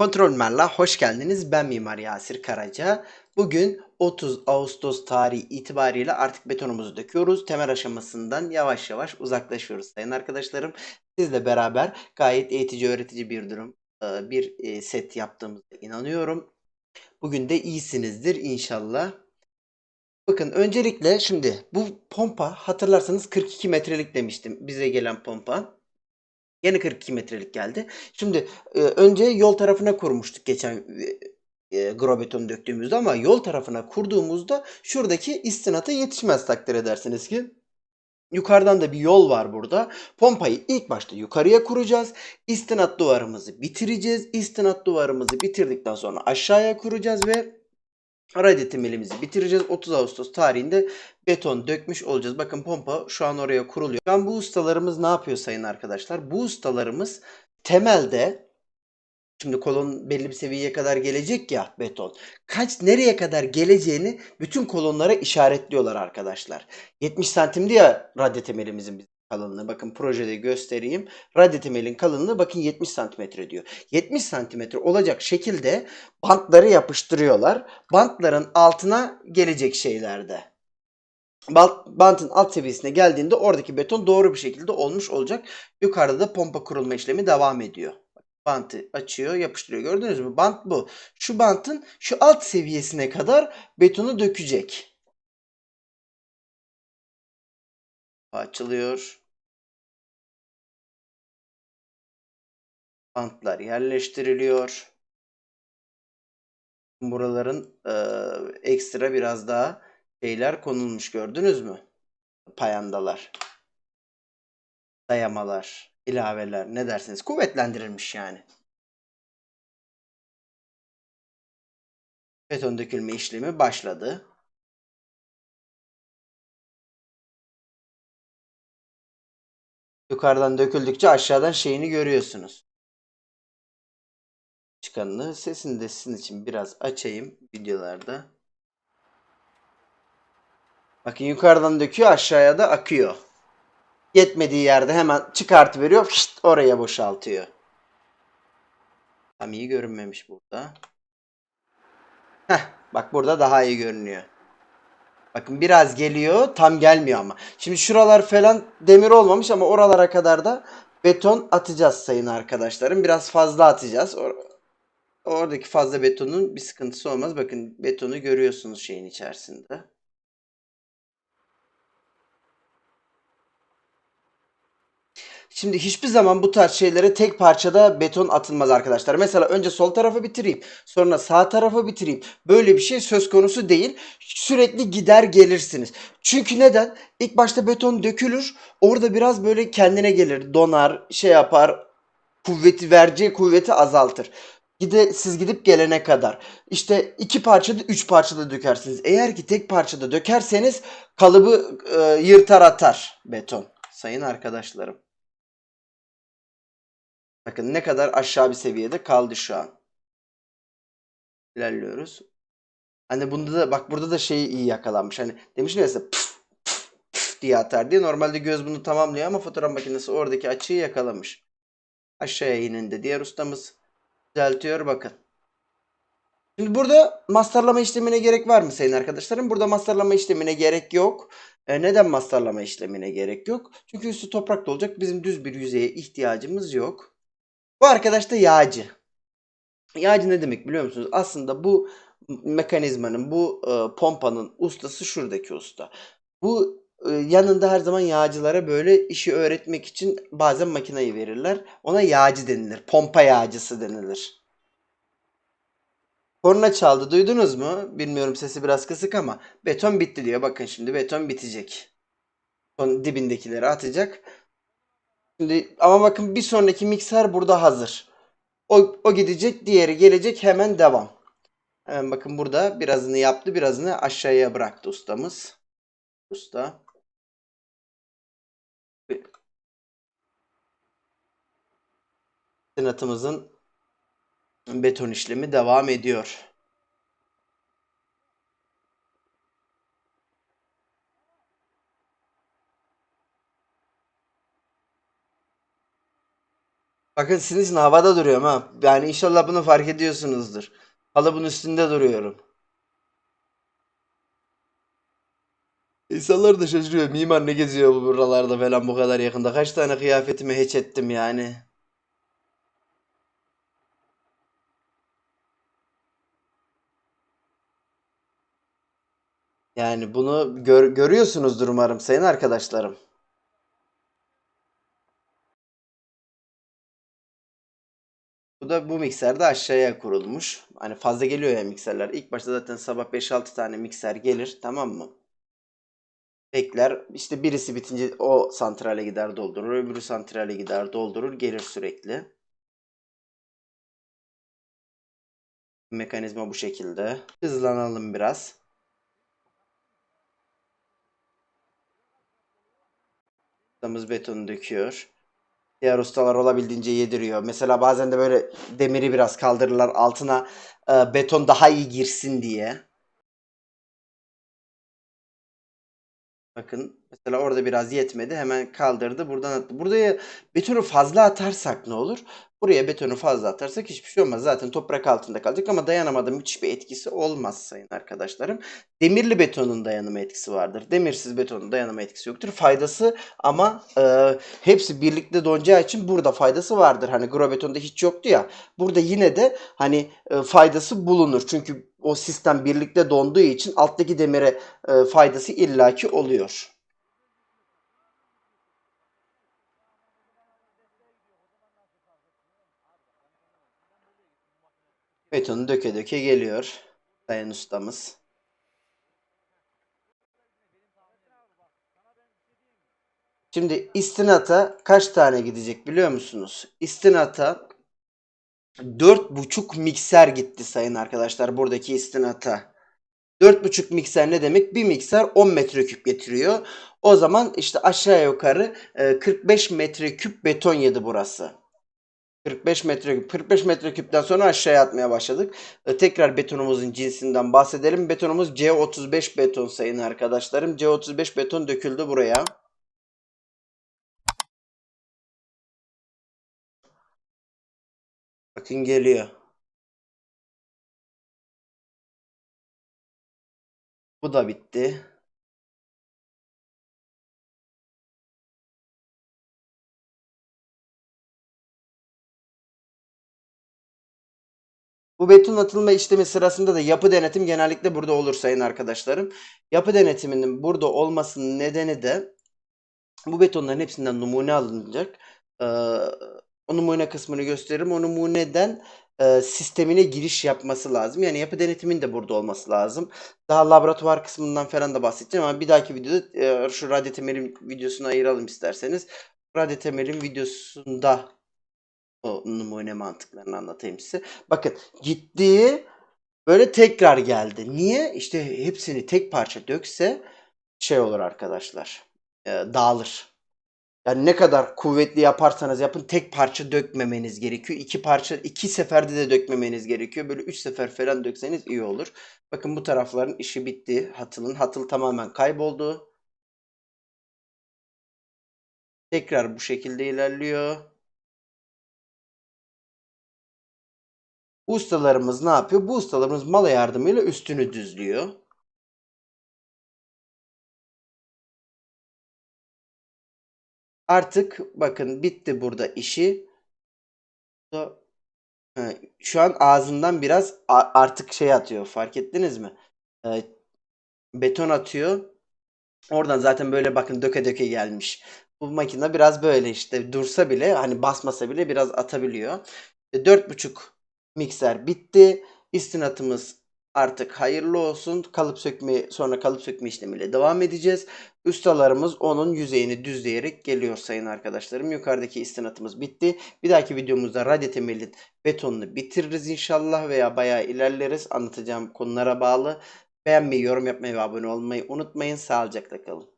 Kontrolmer'la hoş geldiniz. Ben Mimar Yasir Karaca. Bugün 30 Ağustos tarihi itibariyle artık betonumuzu döküyoruz. Temel aşamasından yavaş yavaş uzaklaşıyoruz sayın arkadaşlarım. Sizle beraber gayet eğitici öğretici bir durum, e, bir e, set yaptığımıza inanıyorum. Bugün de iyisinizdir inşallah. Bakın öncelikle şimdi bu pompa hatırlarsanız 42 metrelik demiştim bize gelen pompa. Yine 42 metrelik geldi. Şimdi e, önce yol tarafına kurmuştuk geçen e, e, grobeton döktüğümüzde ama yol tarafına kurduğumuzda şuradaki istinata yetişmez takdir edersiniz ki. Yukarıdan da bir yol var burada. Pompayı ilk başta yukarıya kuracağız. İstinat duvarımızı bitireceğiz. İstinat duvarımızı bitirdikten sonra aşağıya kuracağız ve radyetemelimizi bitireceğiz. 30 Ağustos tarihinde beton dökmüş olacağız. Bakın pompa şu an oraya kuruluyor. An bu ustalarımız ne yapıyor sayın arkadaşlar? Bu ustalarımız temelde Şimdi kolon belli bir seviyeye kadar gelecek ya beton. Kaç nereye kadar geleceğini bütün kolonlara işaretliyorlar arkadaşlar. 70 santimdi ya radyo temelimizin kalınlığı. Bakın projede göstereyim. Radyo temelin kalınlığı bakın 70 santimetre diyor. 70 santimetre olacak şekilde bantları yapıştırıyorlar. Bantların altına gelecek şeylerde. Bant, bantın alt seviyesine geldiğinde oradaki beton doğru bir şekilde olmuş olacak. Yukarıda da pompa kurulma işlemi devam ediyor. Bantı açıyor, yapıştırıyor. Gördünüz mü? Bant bu. Şu bantın şu alt seviyesine kadar betonu dökecek. Açılıyor. Bantlar yerleştiriliyor. Buraların e, ekstra biraz daha şeyler konulmuş gördünüz mü? Payandalar. Dayamalar, ilaveler ne dersiniz? Kuvvetlendirilmiş yani. Beton dökülme işlemi başladı. Yukarıdan döküldükçe aşağıdan şeyini görüyorsunuz. Çıkanını sesini de sizin için biraz açayım videolarda. Bakın yukarıdan döküyor aşağıya da akıyor. Yetmediği yerde hemen çıkartıveriyor. Fişt, oraya boşaltıyor. Tam iyi görünmemiş burada. Heh, bak burada daha iyi görünüyor. Bakın biraz geliyor tam gelmiyor ama. Şimdi şuralar falan demir olmamış ama oralara kadar da beton atacağız sayın arkadaşlarım. Biraz fazla atacağız. Or- Oradaki fazla betonun bir sıkıntısı olmaz. Bakın betonu görüyorsunuz şeyin içerisinde. Şimdi hiçbir zaman bu tarz şeylere tek parçada beton atılmaz arkadaşlar. Mesela önce sol tarafı bitireyim, sonra sağ tarafı bitireyim. Böyle bir şey söz konusu değil. Sürekli gider gelirsiniz. Çünkü neden? İlk başta beton dökülür. Orada biraz böyle kendine gelir, donar, şey yapar. Kuvveti vereceği kuvveti azaltır. Gide, siz gidip gelene kadar. İşte iki parçada, üç parçada dökersiniz. Eğer ki tek parçada dökerseniz kalıbı e, yırtar atar beton. Sayın arkadaşlarım. Bakın ne kadar aşağı bir seviyede kaldı şu an. İlerliyoruz. Hani bunda da bak burada da şeyi iyi yakalanmış. Hani demiştim ya size püf, püf, püf diye atar diye. Normalde göz bunu tamamlıyor ama fotoğraf makinesi oradaki açıyı yakalamış. Aşağıya inindi. Diğer ustamız düzeltiyor bakın. Şimdi burada masterlama işlemine gerek var mı sayın arkadaşlarım? Burada masterlama işlemine gerek yok. E, neden masterlama işlemine gerek yok? Çünkü üstü toprakta olacak. Bizim düz bir yüzeye ihtiyacımız yok. Bu arkadaş da yağcı. Yağcı ne demek biliyor musunuz? Aslında bu mekanizmanın, bu e, pompanın ustası şuradaki usta. Bu yanında her zaman yağcılara böyle işi öğretmek için bazen makinayı verirler. Ona yağcı denilir. Pompa yağcısı denilir. Korna çaldı duydunuz mu? Bilmiyorum sesi biraz kısık ama beton bitti diyor. Bakın şimdi beton bitecek. Son dibindekileri atacak. Şimdi ama bakın bir sonraki mikser burada hazır. O, o gidecek, diğeri gelecek hemen devam. Hemen bakın burada birazını yaptı, birazını aşağıya bıraktı ustamız. Usta. Senatımızın beton işlemi devam ediyor. Bakın sizin için havada duruyorum ha. Yani inşallah bunu fark ediyorsunuzdur. Kalıbın üstünde duruyorum. İnsanlar da şaşırıyor. Mimar ne geziyor bu buralarda falan bu kadar yakında. Kaç tane kıyafetimi hatch ettim yani. Yani bunu gör- görüyorsunuzdur umarım sayın arkadaşlarım. Bu da bu mikser de aşağıya kurulmuş. Hani fazla geliyor ya mikserler. İlk başta zaten sabah 5-6 tane mikser gelir tamam mı? Bekler. İşte birisi bitince o santrale gider doldurur. Öbürü santrale gider doldurur. Gelir sürekli. Mekanizma bu şekilde. Hızlanalım biraz. Ustamız betonu döküyor. Diğer ustalar olabildiğince yediriyor. Mesela bazen de böyle demiri biraz kaldırırlar altına e, beton daha iyi girsin diye. Bakın mesela orada biraz yetmedi. Hemen kaldırdı. Buradan attı. Buraya betonu fazla atarsak ne olur? Buraya betonu fazla atarsak hiçbir şey olmaz. Zaten toprak altında kalacak ama dayanamadı müthiş bir etkisi olmaz sayın arkadaşlarım. Demirli betonun dayanıma etkisi vardır. Demirsiz betonun dayanıma etkisi yoktur. Faydası ama e, hepsi birlikte donacağı için burada faydası vardır. Hani grobetonda hiç yoktu ya. Burada yine de hani e, faydası bulunur. Çünkü o sistem birlikte donduğu için alttaki demire e, faydası illaki oluyor. Betonu döke döke geliyor. Sayın ustamız. Şimdi istinata kaç tane gidecek biliyor musunuz? İstinata 4,5 mikser gitti sayın arkadaşlar buradaki istinata. 4,5 mikser ne demek? Bir mikser 10 metreküp getiriyor. O zaman işte aşağı yukarı e, 45 metreküp beton yedi burası. 45 metreküp. 45 metreküpten sonra aşağıya atmaya başladık. E, tekrar betonumuzun cinsinden bahsedelim. Betonumuz C35 beton sayın arkadaşlarım. C35 beton döküldü buraya. Bakın geliyor. Bu da bitti. Bu beton atılma işlemi sırasında da yapı denetim genellikle burada olur sayın arkadaşlarım. Yapı denetiminin burada olmasının nedeni de bu betonların hepsinden numune alınacak. Ee, o numune kısmını gösteririm. O numuneden e, sistemine giriş yapması lazım. Yani yapı denetimin de burada olması lazım. Daha laboratuvar kısmından falan da bahsedeceğim ama bir dahaki videoda e, şu radyo temelin videosunu ayıralım isterseniz. Radyo temelin videosunda o numune mantıklarını anlatayım size. Bakın gittiği böyle tekrar geldi. Niye? İşte hepsini tek parça dökse şey olur arkadaşlar. E, dağılır. Yani ne kadar kuvvetli yaparsanız yapın tek parça dökmemeniz gerekiyor. İki parça iki seferde de dökmemeniz gerekiyor. Böyle üç sefer falan dökseniz iyi olur. Bakın bu tarafların işi bitti. Hatılın hatıl tamamen kayboldu. Tekrar bu şekilde ilerliyor. Ustalarımız ne yapıyor? Bu ustalarımız mala yardımıyla üstünü düzlüyor. Artık bakın bitti burada işi. Şu an ağzından biraz artık şey atıyor. Fark ettiniz mi? Beton atıyor. Oradan zaten böyle bakın döke döke gelmiş. Bu makine biraz böyle işte dursa bile hani basmasa bile biraz atabiliyor. 4.5 mikser bitti. İstinatımız artık hayırlı olsun. Kalıp sökme sonra kalıp sökme işlemiyle devam edeceğiz. Ustalarımız onun yüzeyini düzleyerek geliyor sayın arkadaşlarım. Yukarıdaki istinatımız bitti. Bir dahaki videomuzda radyo temelin betonunu bitiririz inşallah veya bayağı ilerleriz. Anlatacağım konulara bağlı. Beğenmeyi, yorum yapmayı ve abone olmayı unutmayın. Sağlıcakla kalın.